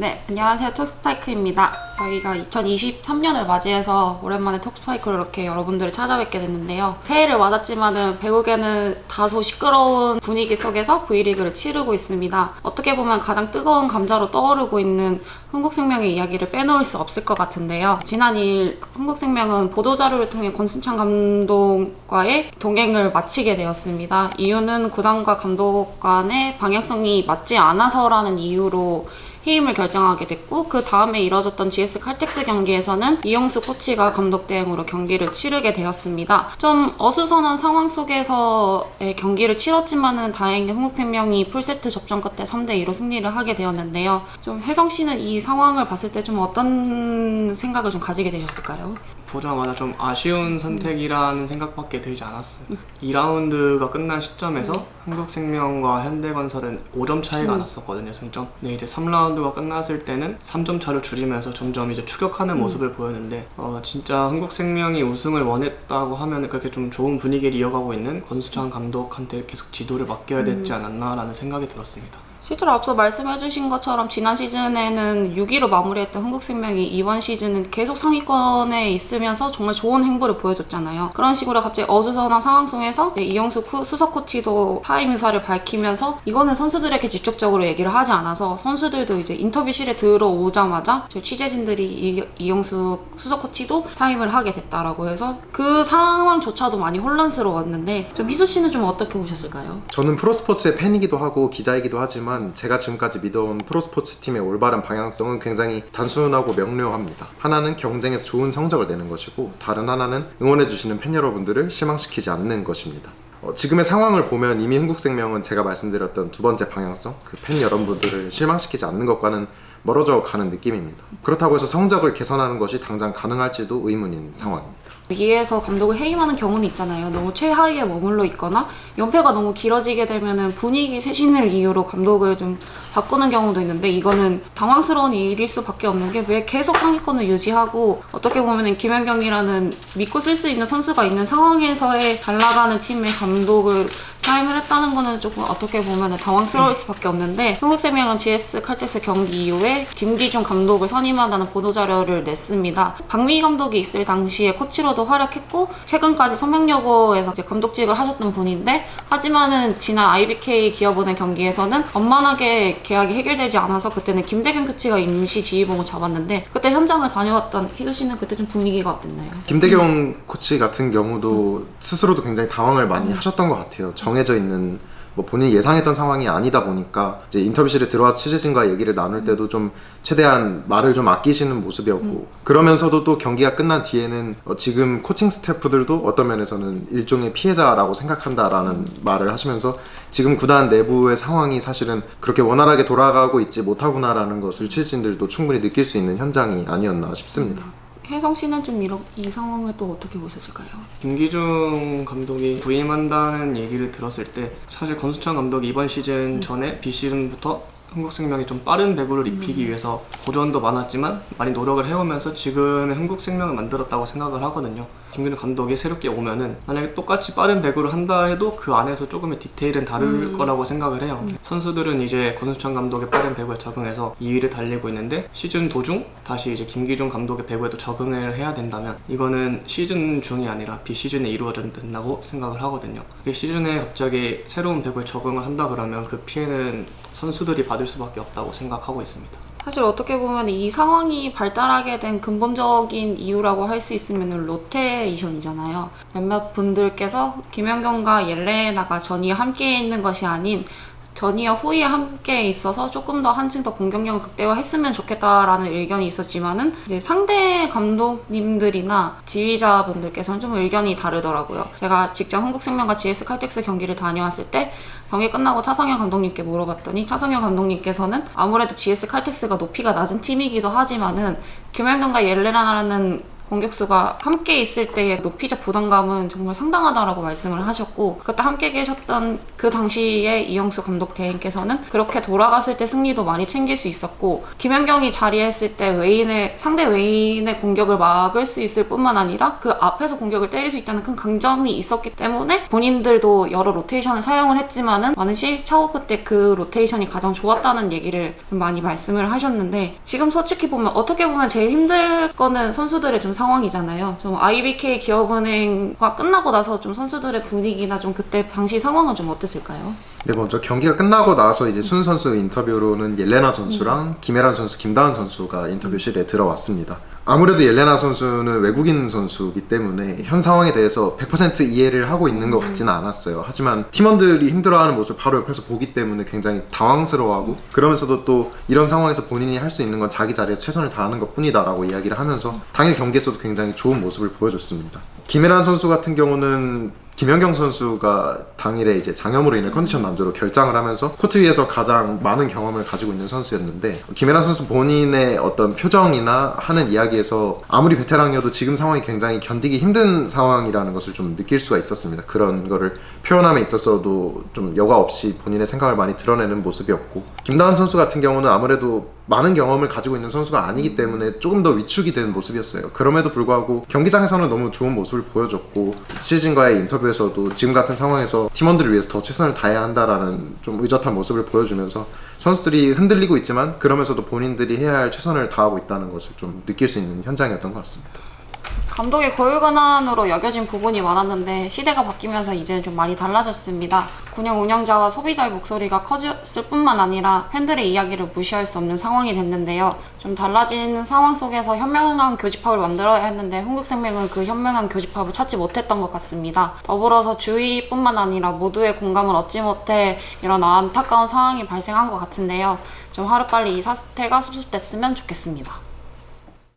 네, 안녕하세요. 톡스파이크입니다. 저희가 2023년을 맞이해서 오랜만에 톡스파이크로 이렇게 여러분들을 찾아뵙게 됐는데요. 새해를 맞았지만은 배국에는 다소 시끄러운 분위기 속에서 V리그를 치르고 있습니다. 어떻게 보면 가장 뜨거운 감자로 떠오르고 있는 흥국생명의 이야기를 빼놓을 수 없을 것 같은데요. 지난 2일 흥국생명은 보도자료를 통해 권순찬 감독과의 동행을 마치게 되었습니다. 이유는 구단과 감독 간의 방향성이 맞지 않아서라는 이유로 해임을 결정하게 됐고 그 다음에 이뤄졌던 GS 칼텍스 경기에서는 이영수 코치가 감독 대행으로 경기를 치르게 되었습니다. 좀 어수선한 상황 속에서의 경기를 치렀지만은 다행히 흥국생명이 풀세트 접전 끝에 3대 2로 승리를 하게 되었는데요. 좀 혜성 씨는 이 상황을 봤을 때 좀 어떤 생각을 좀 가지게 되셨을까요? 보자마자 좀 아쉬운 선택이라는 생각밖에 들지 않았어요. 2라운드가 끝난 시점에서 한국생명과 현대건설은 5점 차이가 음. 났었거든요, 승점. 근데 이제 3라운드가 끝났을 때는 3점 차를 줄이면서 점점 이제 추격하는 음. 모습을 보였는데, 어, 진짜 한국생명이 우승을 원했다고 하면 그렇게 좀 좋은 분위기를 이어가고 있는 권수창 감독한테 계속 지도를 맡겨야 되지 않았나라는 생각이 들었습니다. 실제로 앞서 말씀해주신 것처럼 지난 시즌에는 6위로 마무리했던 흥국생명이 이번 시즌은 계속 상위권에 있으면서 정말 좋은 행보를 보여줬잖아요. 그런 식으로 갑자기 어수선한 상황 속에서 이제 이영수 후- 수석 코치도 사임 의사를 밝히면서 이거는 선수들에게 직접적으로 얘기를 하지 않아서 선수들도 이제 인터뷰실에 들어오자마자 저희 취재진들이 이, 이 영수 수석 코치도 사임을 하게 됐다라고 해서 그 상황조차도 많이 혼란스러웠는데 좀 희수 씨는 좀 어떻게 보셨을까요? 저는 프로스포츠의 팬이기도 하고 기자이기도 하지만 제가 지금까지 믿어온 프로스포츠 팀의 올바른 방향성은 굉장히 단순하고 명료합니다. 하나는 경쟁에서 좋은 성적을 내는 것이고 다른 하나는 응원해주시는 팬 여러분들을 실망시키지 않는 것입니다. 어, 지금의 상황을 보면 이미 흥국생명은 제가 말씀드렸던 두 번째 방향성, 그 팬 여러분들을 실망시키지 않는 것과는 멀어져 가는 느낌입니다. 그렇다고 해서 성적을 개선하는 것이 당장 가능할지도 의문인 상황입니다. 위에서 감독을 해임하는 경우는 있잖아요. 너무 최하위에 머물러 있거나 연패가 너무 길어지게 되면은 분위기 쇄신을 이유로 감독을 좀 바꾸는 경우도 있는데 이거는 당황스러운 일일 수밖에 없는 게 왜 계속 상위권을 유지하고 어떻게 보면은 김연경이라는 믿고 쓸 수 있는 선수가 있는 상황에서의 잘 나가는 팀의 감독을 사임을 했다는 거는 조금 어떻게 보면 당황스러울 수밖에 없는데 한국생명은 GS 칼텍스 경기 이후에 김기중 감독을 선임한다는 보도 자료를 냈습니다. 박미 감독이 있을 당시에 코치로도 활약했고 최근까지 선명여고에서 감독직을 하셨던 분인데 하지만은 지난 IBK 기업은행 경기에서는 원만하게 계약이 해결되지 않아서 그때는 김대경 코치가 임시 지휘봉을 잡았는데 그때 현장을 다녀왔던 희도 씨는 그때 좀 분위기가 어땠나요? 김대경 코치 같은 경우도 스스로도 굉장히 당황을 많이 하셨던 것 같아요. 정해 져 있는 뭐 본인이 예상했던 상황이 아니다 보니까 이제 인터뷰실에 들어와서 취재진과 얘기를 나눌 때도 좀 최대한 말을 좀 아끼시는 모습이었고 그러면서도 또 경기가 끝난 뒤에는 어, 지금 코칭 스태프들도 어떤 면에서는 일종의 피해자라고 생각한다라는 말을 하시면서 지금 구단 내부의 상황이 사실은 그렇게 원활하게 돌아가고 있지 못하구나라는 것을 취재진들도 충분히 느낄 수 있는 현장이 아니었나 싶습니다. 혜성 씨는 좀 이런 이 상황을 또 어떻게 보셨을까요? 김기중 감독이 부임한다는 얘기를 들었을 때 사실 권수찬 감독이 이번 시즌 전에 비시즌부터 흥국생명이 좀 빠른 배구를 입히기 위해서 고전도 많았지만 많이 노력을 해오면서 지금의 흥국생명을 만들었다고 생각을 하거든요. 김기중 감독이 새롭게 오면은 만약에 똑같이 빠른 배구를 한다 해도 그 안에서 조금의 디테일은 다를 음. 거라고 생각을 해요. 선수들은 이제 권수찬 감독의 빠른 배구에 적응해서 2위를 달리고 있는데 시즌 도중 다시 이제 김기중 감독의 배구에도 적응을 해야 된다면 이거는 시즌 중이 아니라 비시즌에 이루어진다고 생각을 하거든요. 시즌에 갑자기 새로운 배구에 적응을 한다 그러면 그 피해는 선수들이 받을 수밖에 없다고 생각하고 있습니다. 사실 어떻게 보면 이 상황이 발달하게 된 근본적인 이유라고 할 수 있으면 로테이션이잖아요. 몇몇 분들께서 김연경과 옐레나가 전이 함께 있는 것이 아닌 전이와 후에 함께 있어서 조금 더 한층 더 공격력을 극대화했으면 좋겠다라는 의견이 있었지만은 이제 상대 감독님들이나 지휘자분들께서는 좀 의견이 다르더라고요. 제가 직접 한국생명과 GS 칼텍스 경기를 다녀왔을 때 경기 끝나고 차성현 감독님께 물어봤더니 차성현 감독님께서는 아무래도 GS 칼텍스가 높이가 낮은 팀이기도 하지만은 김연경과 옐레나라는 공격수가 함께 있을 때의 높이적 부담감은 정말 상당하다라고 말씀을 하셨고 그때 함께 계셨던 그 당시에 이영수 감독 대행께서는 그렇게 돌아갔을 때 승리도 많이 챙길 수 있었고 김연경이 자리했을 때 외인의 상대 외인의 공격을 막을 수 있을 뿐만 아니라 그 앞에서 공격을 때릴 수 있다는 큰 강점이 있었기 때문에 본인들도 여러 로테이션을 사용을 했지만은 많은 시익 차고 그때 그 로테이션이 가장 좋았다는 얘기를 좀 많이 말씀을 하셨는데 지금 솔직히 보면 어떻게 보면 제일 힘들 거는 선수들의 좀 상황이잖아요. 좀 IBK 기업은행과 끝나고 나서 좀 선수들의 분위기나 좀 그때 당시 상황은 좀 어땠을까요? 네, 먼저 경기가 끝나고 나서 이제 순 선수 인터뷰로는 옐레나 선수랑 김혜란 선수, 김다은 선수가 인터뷰실에 들어왔습니다. 아무래도 옐레나 선수는 외국인 선수이기 때문에 현 상황에 대해서 100% 이해를 하고 있는 것 같지는 않았어요. 하지만 팀원들이 힘들어하는 모습을 바로 옆에서 보기 때문에 굉장히 당황스러워하고 그러면서도 또 이런 상황에서 본인이 할 수 있는 건 자기 자리에서 최선을 다하는 것 뿐이다라고 이야기를 하면서 당일 경기에서도 굉장히 좋은 모습을 보여줬습니다. 김혜란 선수 같은 경우는 김연경 선수가 당일에 이제 장염으로 인해 컨디션 난조로 결장을 하면서 코트 위에서 가장 많은 경험을 가지고 있는 선수였는데 김혜란 선수 본인의 어떤 표정이나 하는 이야기에서 아무리 베테랑이어도 지금 상황이 굉장히 견디기 힘든 상황이라는 것을 좀 느낄 수가 있었습니다. 그런 거를 표현함에 있어서도 좀 여과 없이 본인의 생각을 많이 드러내는 모습이었고 김다은 선수 같은 경우는 아무래도 많은 경험을 가지고 있는 선수가 아니기 때문에 조금 더 위축이 된 모습이었어요. 그럼에도 불구하고 경기장에서는 너무 좋은 모습을 보여줬고 시즌과의 인터뷰 에서도 지금 같은 상황에서 팀원들을 위해서 더 최선을 다해야 한다라는 좀 의젓한 모습을 보여주면서 선수들이 흔들리고 있지만 그러면서도 본인들이 해야 할 최선을 다하고 있다는 것을 좀 느낄 수 있는 현장이었던 것 같습니다. 감독의 고유근한으로 여겨진 부분이 많았는데 시대가 바뀌면서 이제는 좀 많이 달라졌습니다. 군영 운영자와 소비자의 목소리가 커졌을 뿐만 아니라 팬들의 이야기를 무시할 수 없는 상황이 됐는데요. 좀 달라진 상황 속에서 현명한 교집합을 만들어야 했는데 흥국생명은 그 현명한 교집합을 찾지 못했던 것 같습니다. 더불어서 주위뿐만 아니라 모두의 공감을 얻지 못해 이런 안타까운 상황이 발생한 것 같은데요. 좀 하루빨리 이 사태가 수습됐으면 좋겠습니다.